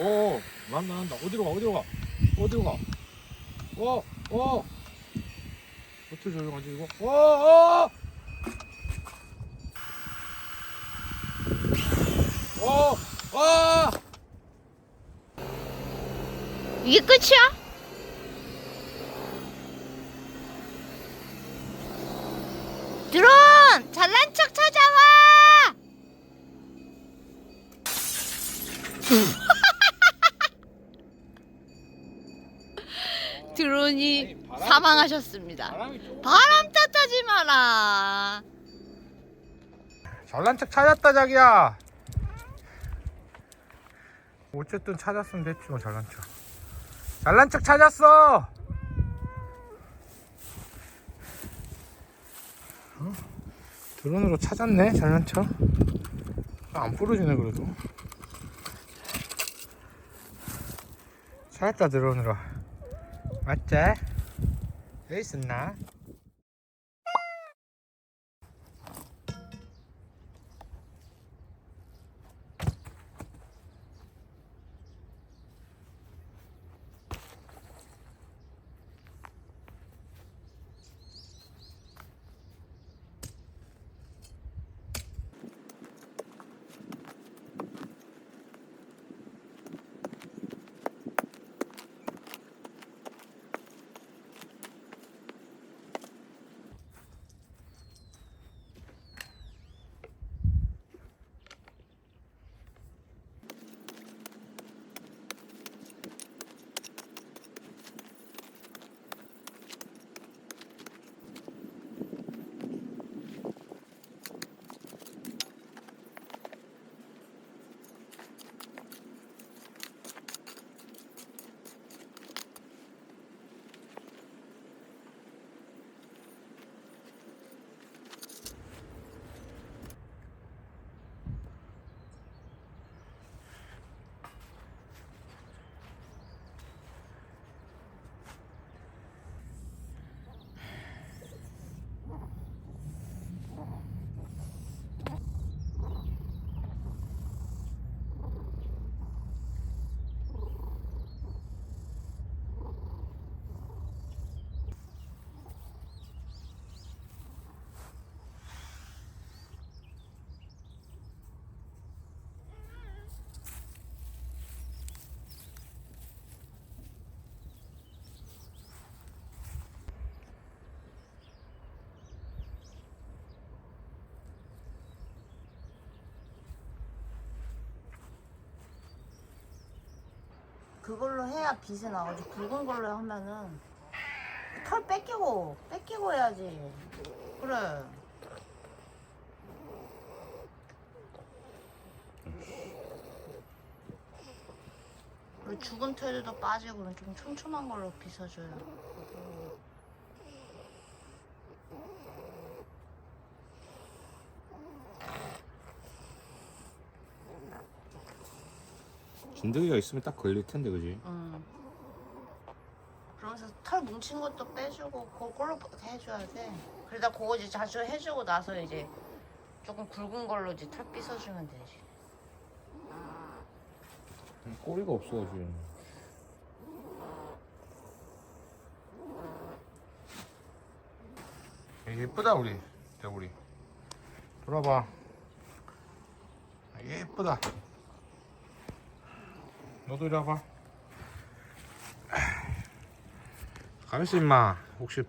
오, 난다, 난다. 어디로 가, 어디로 가? 어디로 가? 어, 어. 어떻게 조용하지, 이거? 어, 어! 어, 어! 이게 끝이야? 드론! 잘난 척 찾아와! 드론이 아니, 바람이 사망하셨습니다. 바람 탓하지 마라. 잘난 척 찾았다, 자기야. 어쨌든 찾았으면 됐지, 뭐, 잘난 척. 잘난 척 찾았어! 어? 드론으로 찾았네, 잘난 척. 안 부러지네, 그래도. 찾았다, 드론으로. 맞지? 여기 있 그걸로 해야 빛이 나가지. 굵은 걸로 하면은 털 뺏기고 뺏기고 해야지. 그래. 우리 죽은 털도 빠지고 좀 촘촘한 걸로 빗어줘요 진드기가 있으면 딱 걸릴 텐데, 그지? 응. 그러면서 털 뭉친 것도 빼주고 그걸로 해줘야 돼. 그러다 그거 이제 자주 해주고 나서 이제 조금 굵은 걸로 이제 털 빗어주면 되지. 꼬리가 없어가지고. 예쁘다 우리 대구리 돌아봐 아, 예쁘다 너도 이리 와봐 가만 있어 임마. 혹시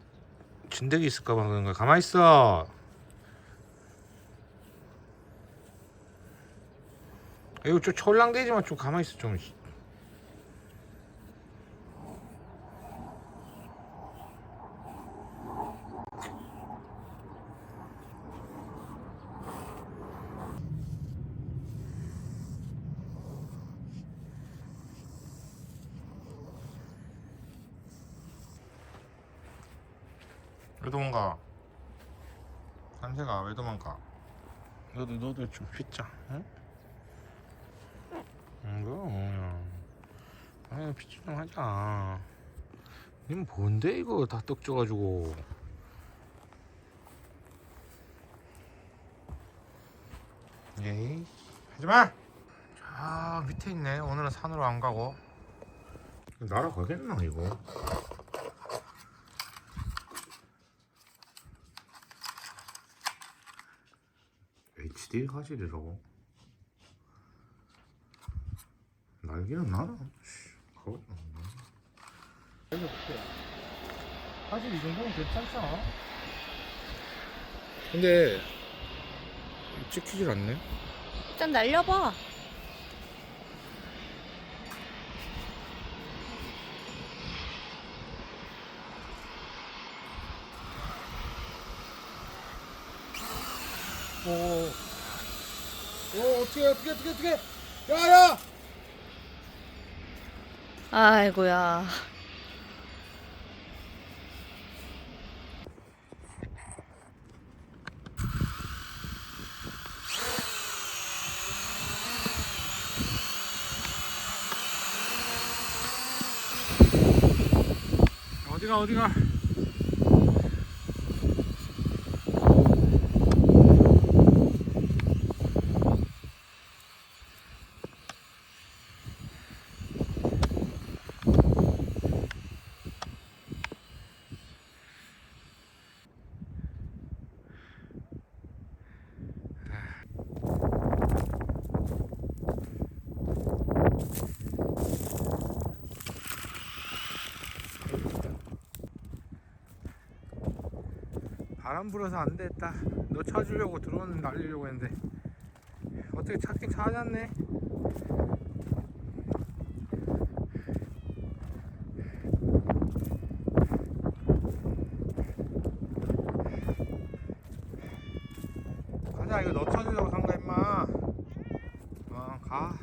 진드기 있을까봐 그런 거야. 가만 있어. 이거 좀 철랑대지 마 좀 가만 있어 좀 왜 도망가? 산새가 왜 도망가? 너도 너도 좀 휘자, 응? 응, 그럼. 아유, 피치 좀 하자. 님 뭔데 이거 다 떡져가지고. 에이, 하지 마. 아 밑에 있네 오늘은 산으로 안 가고 날아가겠나 이거 HD 화질이라고. 날개는 나나? 그거 사실 이 정도면 괜찮지 않아? 근데 찍히질 않네? 일단 날려봐. 오, 오 어떻게 어떻게 어떻게 어떻게? 야야! 아이고야. 어디가 어디가 바람 불어서 안 됐다. 너 찾으려고 드론 날리려고 했는데 어떻게 찾긴 찾았네. 가자 이거 너 찾으려고 산 거야 임마. 어 가.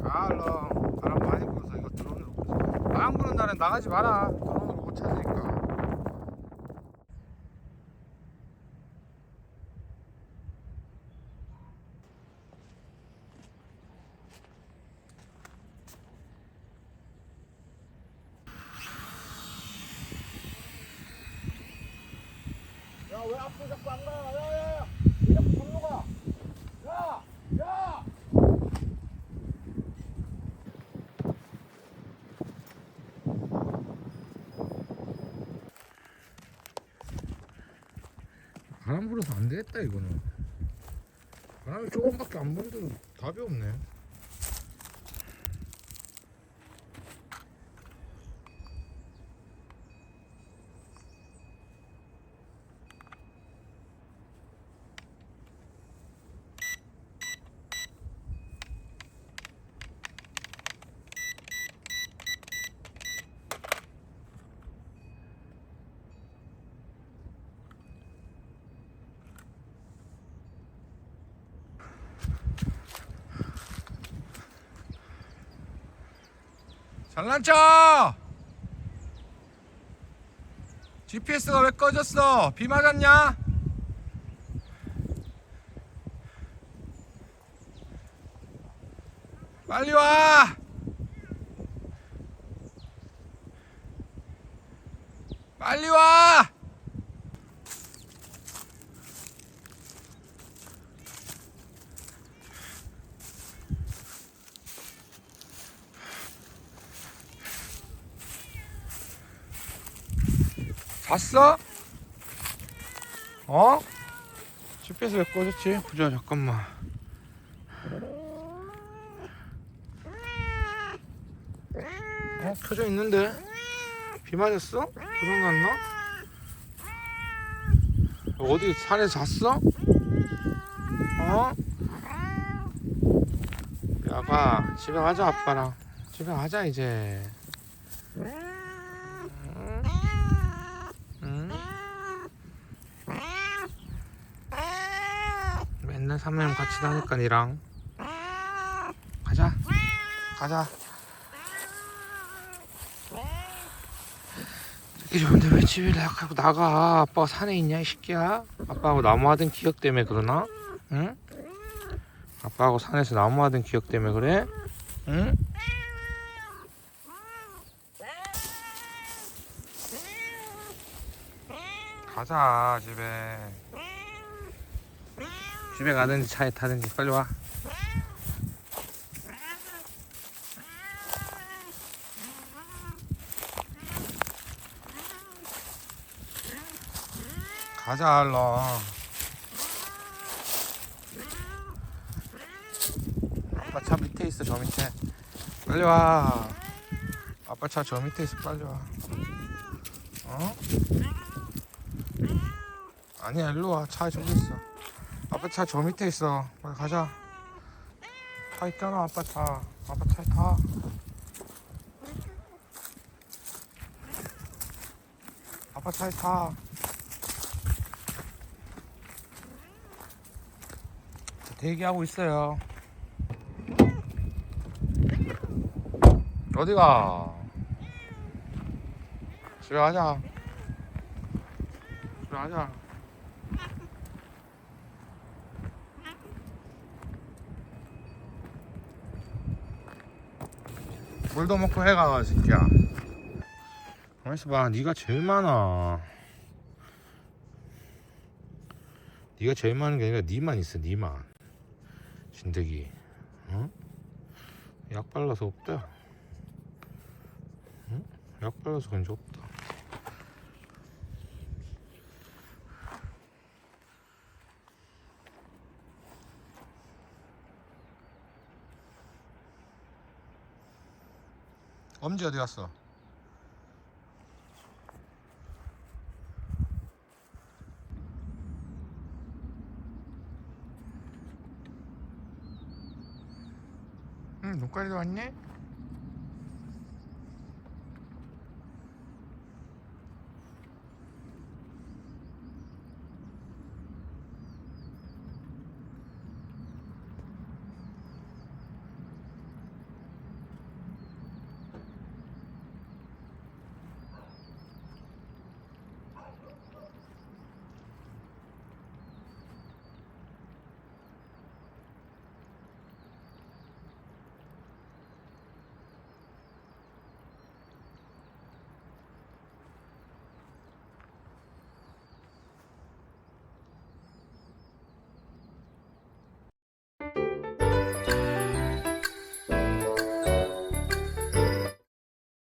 가 얼른 바람 많이 불어서 이거 드론으로 보자. 바람 부는 날엔 나가지 마라. 드론으로 못 찾으니까. 야 왜 앞으로 자꾸 안 가? 야야야 왜 자꾸 절로 가? 야! 야! 바람 불어서 안 되겠다 이거는. 바람이 조금밖에 안 불어도 답이 없네 척! GPS가 왜 꺼졌어? 비 맞았냐? 빨리 와! 빨리 와! 잤어? 어? GPS 왜 꺼졌지? 보자 잠깐만 어? 켜져 있는데? 비 맞았어? 고장 났나? 어디 산에서 잤어? 어? 야가 집에 가자 아빠랑 집에 가자 이제 맨날 삼매랑 같이 다니까 니랑. 가자. 가자. 이게 좋은데 왜 집에 나가고 나가. 아빠가 산에 있냐 이 새끼야? 아빠하고 나무하던 기억 때문에 그러나? 응? 아빠하고 산에서 나무하던 기억 때문에 그래? 응? 가자 집에 집에 가든지 차에 타든지 빨리 와. 가자 얼른. 아빠 차 밑에 있어 저 밑에. 빨리 와. 아빠 차 저 밑에 있어 빨리 와. 어? 아니야 일로 와. 차 저기 있어. 아빠 차 저 밑에 있어. 빨리 가자. 차 있잖아 아빠 차. 아빠 차에 타. 아빠 차에 타. 대기하고 있어요. 어디가? 집에 가자. 집에 가자. 물도 먹고 해가 새끼야. 가만있어 봐. 네가 제일 많아. 네가 제일 많은 게 아니라 니만 있어. 니만. 진드기. 어? 약 발라서 없다. 응? 약 발라서 그런 적 없다. 엄지 어디 갔어? 응, 눈깔이도 왔니?